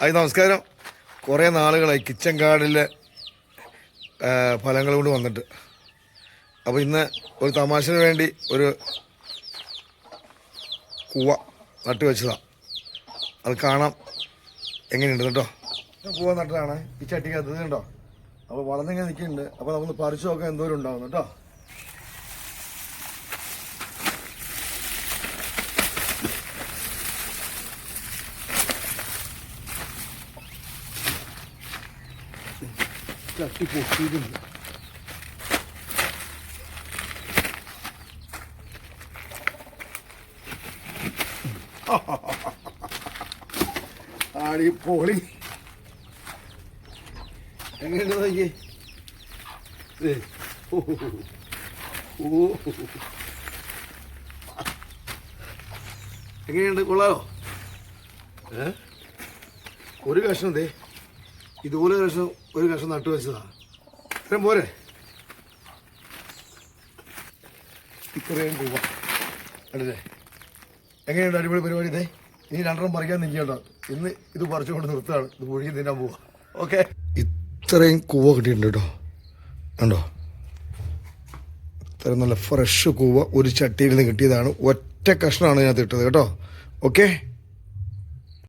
Hi നമസ്കാരം. കുറേ നാളുകളായി കിച്ചൺ ഗാർഡിലെ ഫലങ്ങൾ കൊണ്ട് വന്നിട്ട്. അപ്പോൾ ഇന്ന് ഒരു തമാശന് വേണ്ടി ഒരു കൂവ നട്ടു വെച്ചതാണ് അത് കാണാം എങ്ങനെയുണ്ട് കേട്ടോ? കൂവ നട്ടതാണ്. ഈ ചട്ടിക്ക് അത് കണ്ടോ? അപ്പോൾ വളർന്നിങ്ങനെ നിൽക്കുന്നുണ്ട്. അപ്പോൾ നമ്മൾ പറിച്ചു നോക്കാൻ എന്തോരം ഉണ്ടാവും കേട്ടോ. ചട്ടി പൊട്ടിയിട്ടുണ്ട് ആടി പൊളി എങ്ങനെയുണ്ട് നോക്കി. എങ്ങനെയുണ്ട് കൊള്ളാലോ ഏ ഒരു കഷ്ണം ദേ ഇതുപോലെ കഷ്ണം ഒരു കഷ്ണം നട്ടു വെച്ചതാണ് ഇത്രയും പോരെ? ഇത്രയും രൂപ. അല്ലേ എങ്ങനെയുണ്ട് അടിപൊളി പരിപാടി ഇതേ? ഇനി രണ്ടെണ്ണം പറിക്കാൻ നിൽക്കണ്ട ഇന്ന് ഇത് പറിച്ചുകൊണ്ട് നിർത്തുകയാണ്. ഇത് മുഴുകി തിന്നാൻ പോവാ. ഓക്കെ. ഇത്രയും കൂവ കിട്ടിയിട്ടുണ്ട് കേട്ടോ. കണ്ടോ? ഇത്രയും നല്ല ഫ്രഷ് കൂവ ഒരു ചട്ടിയിൽ നിന്ന് കിട്ടിയതാണ്. ഒറ്റ കഷ്ണമാണ് ഞാൻ ഇട്ടത് കേട്ടോ. ഓക്കെ?